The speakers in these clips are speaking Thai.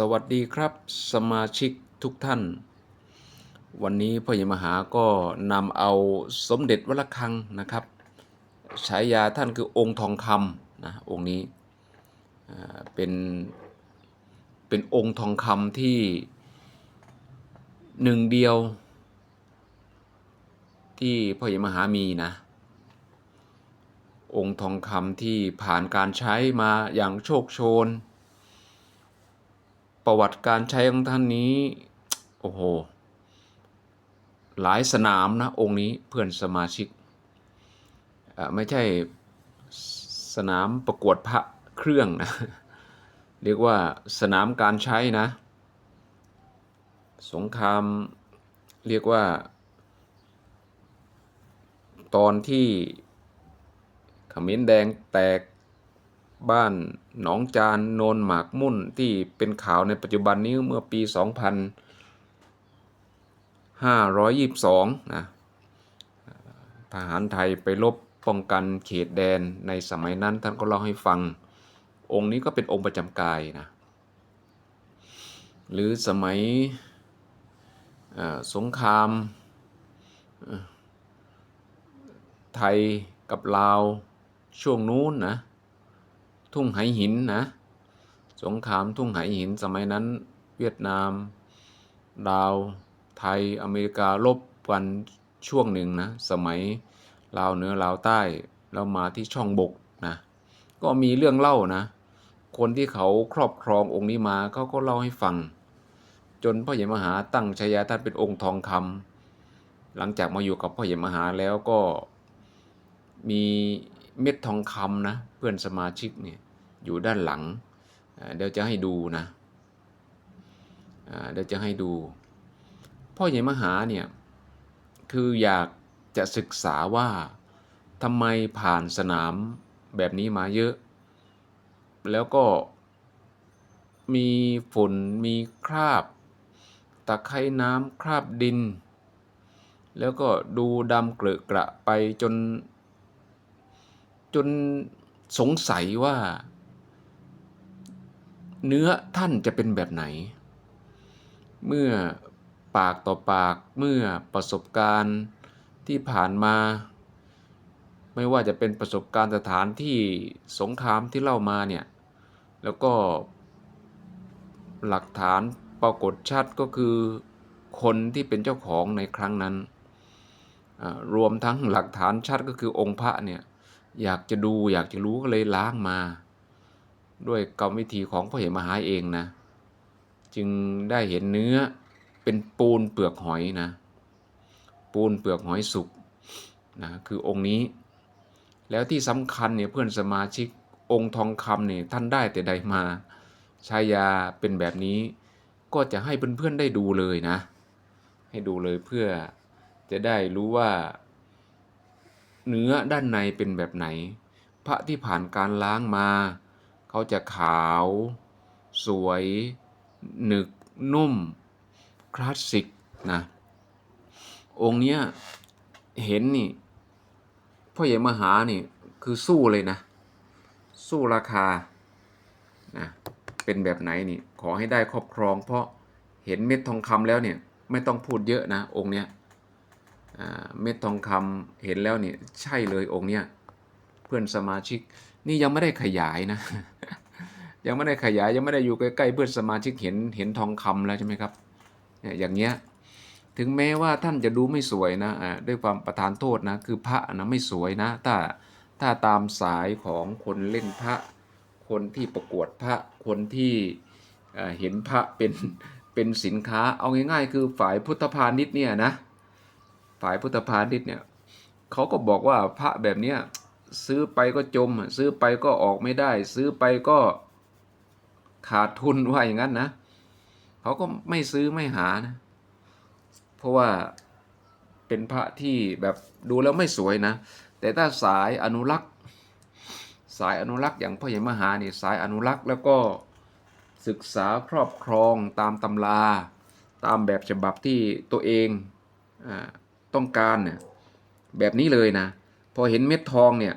สวัสดีครับ สมาชิกทุกท่าน วันนี้พ่อใหญ่มหาก็นำเอาสมเด็จวัดระฆังนะครับฉายาท่านคือองค์ทองคำนะองค์นี้เป็นเป็นองค์ทองคำที่หนึ่งเดียว ที่พ่อใหญ่มหามีนะองค์ทองคำที่ผ่านการใช้มาอย่างโชคโชน ประวัติการใช้ของท่านนี้ โอ้โห หลายสนามนะ องค์นี้เพื่อนสมาชิก ไม่ใช่สนามประกวดพระเครื่องนะ เรียกว่าสนามการใช้นะ สงครามเรียกว่า ตอนที่ขมรแดงแตก บ้านหนองจานโนนหมากมุ่นที่เป็นข่าวในปัจจุบันนี้เมื่อปี 2522 นะทหารไทยไปลบป้องกันเขตแดนในสมัยนั้นท่านก็เล่าให้ฟัง องค์นี้ก็เป็นองค์ประจำกายนะ หรือสมัยสงครามไทยกับลาวช่วงนู้นนะ ทุ่งไหหินนะ สงครามทุ่งไหหินสมัยนั้นเวียดนามลาวไทยอเมริการบกันช่วงหนึ่งนะสมัยลาวเหนือลาวใต้แล้วมาที่ช่องบกนะก็มีเรื่องเล่านะ คนที่เขาครอบครององค์นี้มาเขาก็เล่าให้ฟัง จนพ่อใหญ่มหาตั้งฉายาท่านเป็นองค์ทองคำหลังจากมาอยู่กับพ่อใหญ่มหาแล้วก็มี เม็ดทองคำนะ เพื่อนสมาชิกเนี่ยอยู่ด้านหลัง เดี๋ยวจะให้ดูนะเดี๋ยวจะให้ดู พ่อใหญ่มหาเนี่ยคืออยากจะศึกษาว่าทำไมผ่านสนามแบบนี้มาเยอะ แล้วก็มีฝุ่นมีคราบ ตะไคร่น้ำคราบดิน แล้วก็ดูดำเกลอะกระไปจน จนสงสัยว่า เนื้อท่านจะเป็นแบบไหน เมื่อปากต่อปากเมื่อประสบการณ์ที่ผ่านมา ไม่ว่าจะเป็นประสบการณ์สถานที่สงครามที่เล่ามาเนี่ย แล้วก็หลักฐานปรากฏชัดก็คือคนที่เป็นเจ้าของในครั้งนั้น รวมทั้งหลักฐานชัดก็คือองค์พระเนี่ย อยากจะดูอยากจะรู้ก็เลยล้างมา ด้วยกรรมวิธีของพ่อเหมหาเองนะ จึงได้เห็นเนื้อเป็นปูนเปลือกหอยนะ ปูนเปลือกหอยสุกนะคือองค์นี้ แล้วที่สำคัญเนี่ยเพื่อนสมาชิกองค์ทองคำเนี่ยท่านได้แต่ใดมาชายาเป็นแบบนี้ก็จะให้เพื่อนๆได้ดูเลยนะ ให้ดูเลยเพื่อจะได้รู้ว่า เนื้อด้านในเป็นแบบไหน พระที่ผ่านการล้างมา เขาจะขาว สวย หนึก นุ่ม คลาสสิกนะ องค์เนี้ยเห็นนี่พ่อใหญ่มหานี่คือสู้เลยนะ สู้ราคานะเป็นแบบไหนนี่ขอให้ได้ครอบครอง เพราะเห็นเม็ดทองคำแล้วเนี่ยไม่ต้องพูดเยอะนะองค์เนี้ย เม็ดทองคำเห็นแล้วเนี่ยใช่เลยองค์เนี้ยเพื่อนสมาชิก นี่ยังไม่ได้ขยายนะ ยังไม่ได้ขยายยังไม่ได้อยู่ใกล้ๆเพื่อนสมาชิกเห็นเห็นทองคำแล้วใช่ไหมครับอย่างเงี้ยถึงแม้ว่าท่านจะดูไม่สวยนะด้วยความประทานโทษนะคือพระนะไม่สวยนะถ้าถ้าตามสายของคนเล่นพระ คนที่ประกวดพระคนที่เห็นพระเป็นเป็นสินค้าเอาง่ายๆ คือฝ่ายพุทธพาณิชย์เนี่ยนะ ฝ่ายพุทธพาณิชย์เนี่ยเขาก็บอกว่าพระแบบเนี้ยซื้อไปก็จม ซื้อไปก็ออกไม่ได้ ซื้อไปก็ขาดทุนว่าอย่างนั้นนะเขาก็ไม่ซื้อไม่หานะ เพราะว่าเป็นพระที่แบบดูแล้วไม่สวยนะ แต่ถ้าสายอนุรักษ์ สายอนุรักษ์อย่างพ่อใหญ่มหานี่สายอนุรักษ์แล้วก็ศึกษาครอบครองตามตำรา ตามแบบฉบับที่ตัวเองอ่า ต้องการเนี่ยแบบนี้เลยนะ พอเห็นเม็ดทองเนี่ย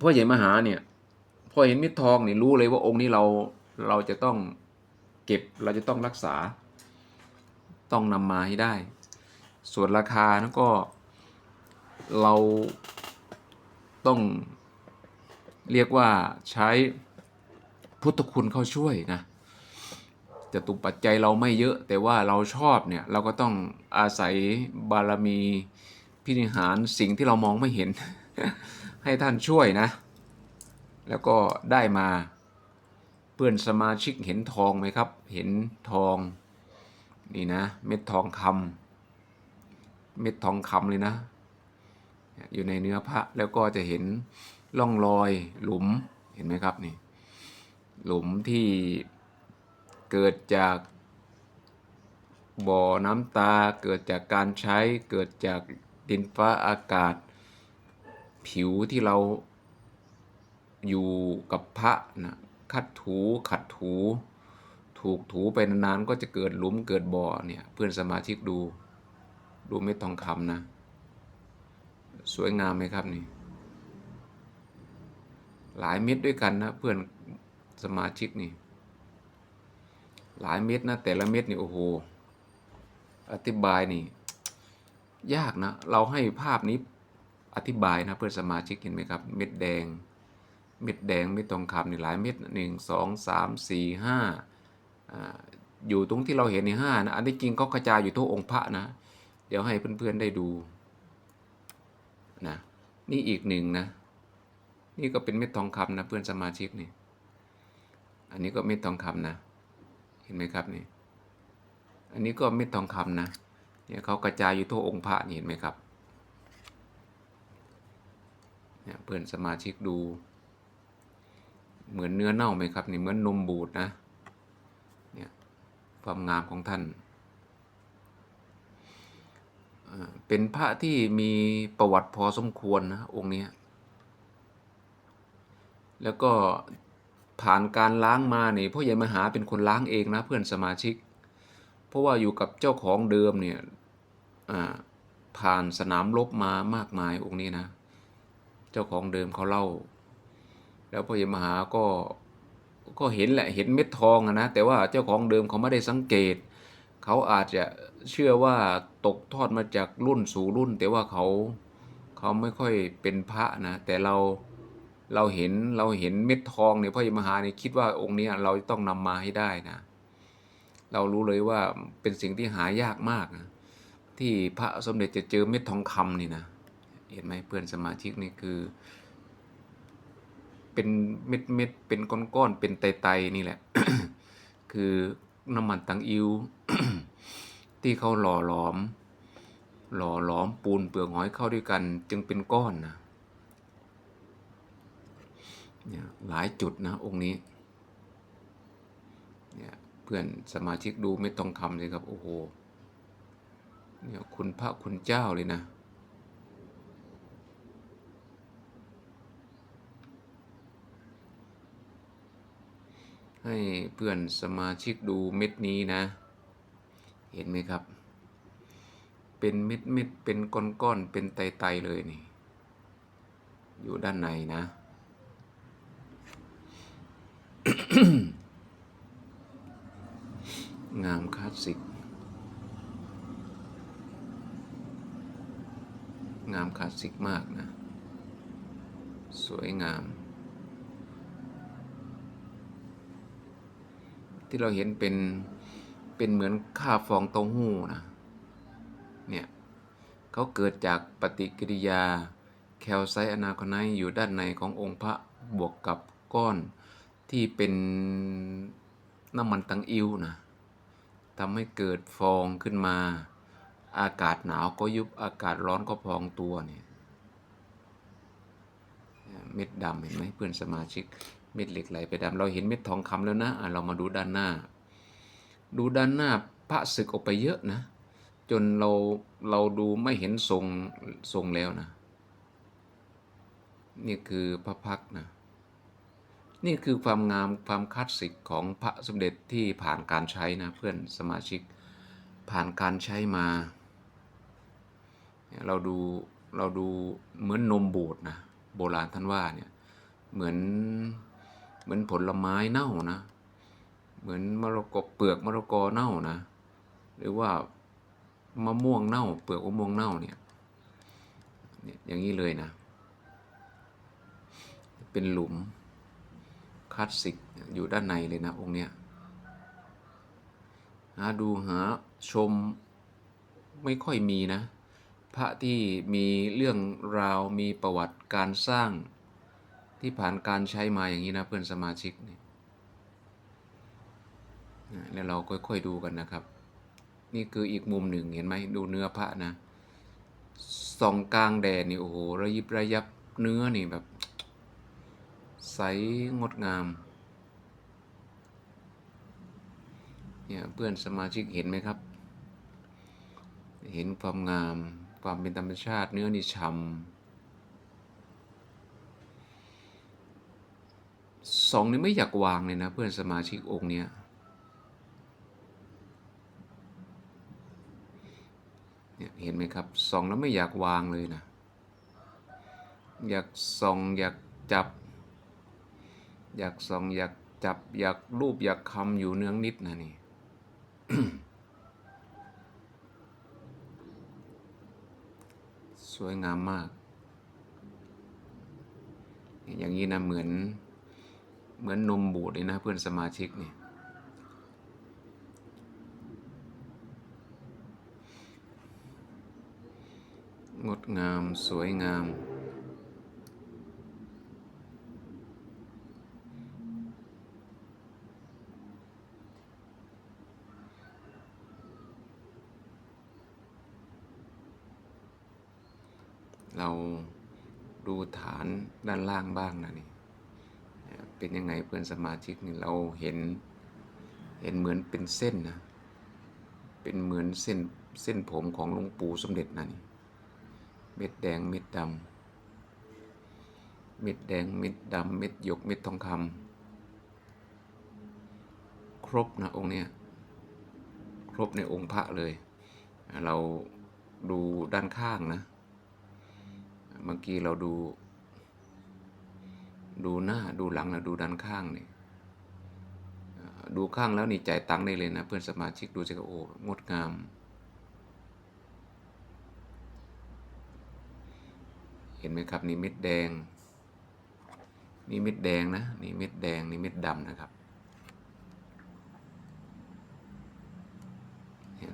พ่อใหญ่มหาเนี่ยพอเห็นเม็ดทองเนี่ยรู้เลยว่าองค์นี้เราเราจะต้องเก็บเราจะต้องรักษา ต้องนำมาให้ได้ ส่วนราคานั้นก็เราต้องเรียกว่าใช้พุทธคุณเข้าช่วยนะ จะตุปัจจัยเราไม่เยอะ แต่ว่าเราชอบเนี่ยเราก็ต้องอาศัยบารมีพินิหารสิ่งที่เรามองไม่เห็น ให้ท่านช่วยนะ แล้วก็ได้มาเพื่อนสมาชิกเห็นทองไหมครับ เห็นทองนี่นะ เม็ดทองคำเม็ดทองคำเลยนะ อยู่ในเนื้อพระแล้วก็จะเห็นร่องรอยหลุมเห็นไหมครับนี่หลุมที่ เกิดจากบ่อน้ำตา เกิดจากการใช้ เกิดจากดินฟ้าอากาศ ผิวที่เราอยู่กับพระนะขัดถูขัดถู ถูกถูไปนานๆก็จะเกิดหลุมเกิดบ่อเนี่ยเพื่อนสมาชิกดู ดูเม็ดทองคำนะ สวยงามไหมครับนี่ หลายเม็ดด้วยกันนะเพื่อนสมาชิกนี่ หลายเม็ดนะ แต่ละเม็ดนี่โอ้โห อธิบายนี่ ยากนะ เราให้ภาพนี้อธิบายนะเพื่อนสมาชิกเห็นไหมครับ เม็ดแดง เม็ดแดงเม็ดทองคำนี่หลายเม็ดหนึ่งสองสามสี่ห้าอยู่ตรงที่เราเห็นในห้านะ อันที่จริงเขากระจายอยู่ทั่วองค์พระนะ เดี๋ยวให้เพื่อนๆได้ดูนะนี่อีกหนึ่งนะ นี่ก็เป็นเม็ดทองคำนะเพื่อนสมาชิกนี่ อันนี้ก็เม็ดทองคำนะ ห็นไหมครับนี่ อันนี้ก็เม็ดทองคำนะเนี่ยเขากระจายอยู่ทั่วองค์พระนี่เห็นไหมครับเนี่ยเพื่อนสมาชิกดู เหมือนเนื้อเน่าไหมครับนี่เหมือนนมบูดนะเนี่ยความงามของท่านเป็นพระที่มีประวัติพอสมควรนะองค์นี้ แล้วก็ ผ่านการล้างมาเนี่ยพ่อใหญ่มหาเป็นคนล้างเองนะเพื่อนสมาชิก เพราะว่าอยู่กับเจ้าของเดิมเนี่ยผ่านสนามรบมามากมายองค์นี้นะ เจ้าของเดิมเขาเล่า แล้วพ่อใหญ่มหาก็ก็เห็นแหละเห็นเม็ดทองนะแต่ว่าเจ้าของเดิมเขาไม่ได้สังเกต เขาอาจจะเชื่อว่าตกทอดมาจากรุ่นสู่รุ่น แต่ว่าเขาเขาไม่ค่อยเป็นพระนะแต่เรา เราเห็นเราเห็นเม็ดทองเนี่ยพ่อยมหาเนี่ยคิดว่าองค์นี้เราต้องนำมาให้ได้นะ เรารู้เลยว่าเป็นสิ่งที่หายากมากนะที่พระสมเด็จจะเจอเม็ดทองคำนี่นะเห็นไหมเพื่อนสมาชิกนี่คือ เป็นเม็ดเม็ดเป็นก้อนๆเป็นไตๆนี่แหละ คือน้ำมันตังอิวที่เขาหล่อหลอม หล่อหลอมปูนเปลือกหอยเข้าด้วยกัน จึงเป็นก้อนนะ เนี่ยหลายจุดนะองค์นี้เนี่ยเพื่อนสมาชิกดูไม่ต้องคำเลยครับ โอ้โหเนี่ยคุณพระคุณเจ้าเลยนะให้เพื่อนสมาชิกดูเม็ดนี้นะ เห็นไหมครับ เป็นเม็ดเม็ดเป็นก้อนก้อนเป็นไตไตเลยนี่ อยู่ด้านในนะ งามคลาสสิก งามคลาสสิกมากนะ สวยงาม ที่เราเห็นเป็น เป็นเหมือนค่าฟองเต้าหู้นะ เนี่ยเขาเกิดจากปฏิกิริยาแคลไซต์อนาคอนไนอยู่ด้านในขององค์พระบวกกับก้อน ที่เป็นน้ำมันตังอิวนะทำให้เกิดฟองขึ้นมา อากาศหนาวก็ยุบอากาศร้อนก็พองตัวเนี่ยเม็ดดำเห็นไหมเพื่อนสมาชิกเม็ดเหล็กไหลไปดำเราเห็นเม็ดทองคำแล้วนะะเรามาดูด้านหน้า ดูด้านหน้าพระศึกออกไปเยอะนะ จนเราเราดูไม่เห็นทรงทรงแล้วนะ นี่คือพระพักนะ นี่คือความงามความคลาสสิกของพระสมเด็จที่ผ่านการใช้นะเพื่อนสมาชิกผ่านการใช้มา เราดูเราดูเหมือนนมบูดนะโบราณท่านว่าเนี่ยเหมือนเหมือนผลไม้เน่านะ เหมือนมะละกอเปลือกมะละกอเน่านะ หรือว่ามะม่วงเน่า เปลือกมะม่วงเน่าเนี่ยอย่างนี้เลยนะ เป็นหลุม ลาสสิกอยู่ด้านในเลยนะองค์เนี้ยหาดูหาชมไม่ค่อยมีนะ พระที่มีเรื่องราวมีประวัติการสร้างที่ผ่านการใช้มาอย่างนี้นะเพื่อนสมาชิกนี่แล้วเราค่อยๆดูกันนะครับ นี่คืออีกมุมหนึ่งเห็นไหมดูเนื้อพระนะส่องกลางแดดนี่โอ้โหระยิบระยับเนื้อนี่แบบ ใสงดงามเนี่ยเพื่อนสมาชิกเห็นไหมครับ เห็นความงาม ความเป็นธรรมชาติเนื้อนี่ฉ่ำสองนี่ไม่อยากวางเลยนะ เพื่อนสมาชิกองค์เนี้ยเนี่ยเห็นไหมครับส่องแล้วไม่อยากวางเลยนะ อยากส่องอยากจับ อยากส่องอยากจับอยากรูปอยากคำอยู่เนืองนิดนะนี่สวยงามมาก อย่างนี้นะเหมือนเหมือนนมบูดเลยนะเพื่อนสมาชิกเนี่ยงดงามสวยงาม เราดูฐานด้านล่างบ้างนะนี่เป็นยังไงเพื่อนสมาชิกนี่เราเห็นเห็นเหมือนเป็นเส้นนะเป็นเหมือนเส้นเส้นผมของหลวงปู่สมเด็จนะนี่เม็ดแดงเม็ดดำเม็ดแดงเม็ดดำเม็ดหยกเม็ดทองคำครบนะองค์เนี้ยครบในองค์พระเลย เราดูด้านข้างนะเมื่อกี้เราดู ดูหน้าดูหลังนะดูด้านข้างนี่ดูข้างแล้วนี่จ่ายตังค์ได้เลยนะ เพื่อนสมาชิกดูสิครับโอ้งดงาม เห็นไหมครับนี่เม็ดแดง นี่เม็ดแดงนะนี่เม็ดแดงนี่เม็ดดำนะครับ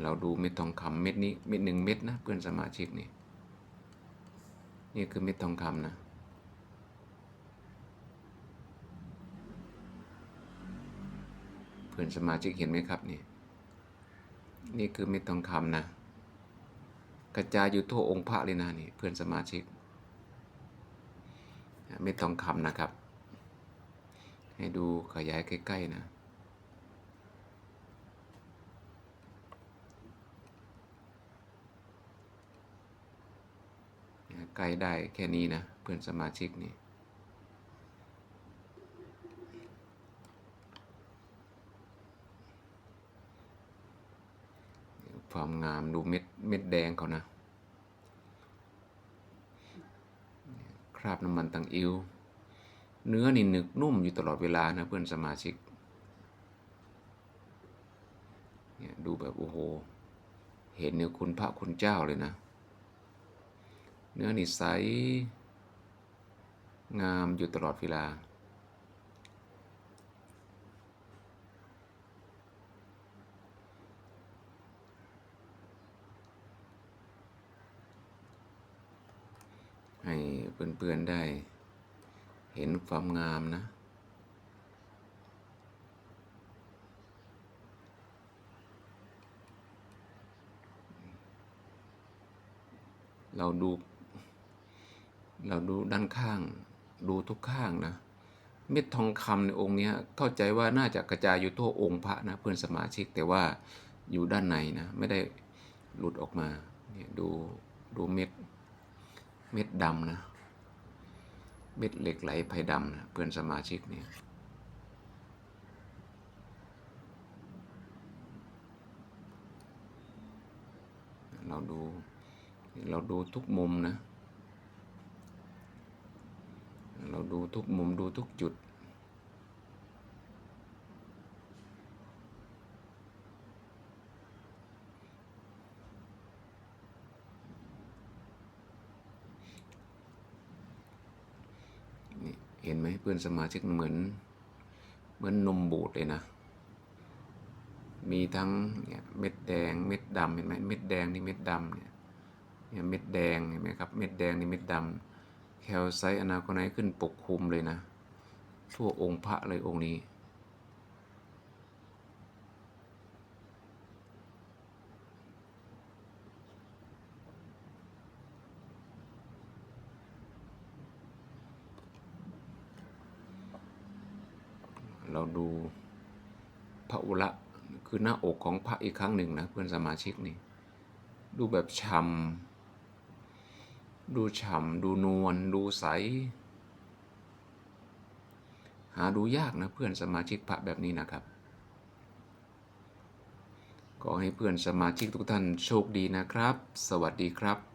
เราดูเม็ดทองคำเม็ดนี้เม็ดหนึ่งเม็ดนะเพื่อนสมาชิกนี่นี่คือเม็ดทองคำนะ เพื่อนสมาชิกเห็นไหมครับนี่นี่คือเม็ดทองคำนะ กระจายอยู่ทั่วองค์พระเลยนะนี่เพื่อนสมาชิก เม็ดทองคำนะครับ ให้ดูขยายใกล้ๆนะใกล้ได้แค่นี้นะ เพื่อนสมาชิกนี่ ความงามดูเม็ดเม็ดแดงเขานะ คราบน้ำมันตังอิวเนื้อนี่หนึกนุ่มอยู่ตลอดเวลานะเพื่อนสมาชิกเนี่ยดูแบบโอ้โห เห็นเนื้อคุณพระคุณเจ้าเลยนะ เนื้อนี่ใสงามอยู่ตลอดเวลา ให้เพื่อนๆได้เห็นความงามนะ เราดู เราดูด้านข้าง ดูทุกข้างนะ เม็ดทองคำในองค์นี้เข้าใจว่าน่าจะกระจายอยู่ทั่วองค์พระนะเพื่อนสมาชิกแต่ว่าอยู่ด้านในนะ ไม่ได้หลุดออกมา เนี่ยดูดูเม็ด เม็ดดำนะ เม็ดเหล็กไหลไผ่ดำนะเพื่อนสมาชิกเนี่ยเราดู เราดูทุกมุมนะ เราดูทุกมุมดูทุกจุด เห็นไหมเพื่อนสมาชิกเหมือนเหมือนนมบูดเลยนะ มีทั้งเนี่ยเม็ดแดงเม็ดดำเห็นไหมเม็ดแดงนี่เม็ดดำเนี่ยเนี่ยเม็ดแดงเห็นไหมครับเม็ดแดงนี่เม็ดดำแคลไซต์อนาโคไนท์ขึ้นปกคลุมเลยนะ ทั่วองค์พระเลยองค์นี้ เราดูพระอุระคือหน้าอกของพระอีกครั้งหนึ่งนะเพื่อนสมาชิกนี่ ดูแบบฉ่ำดูฉ่ำดูนวลดูใส หาดูยากนะเพื่อนสมาชิกพระแบบนี้นะครับ ก็ให้เพื่อนสมาชิกทุกท่านโชคดีนะครับ สวัสดีครับ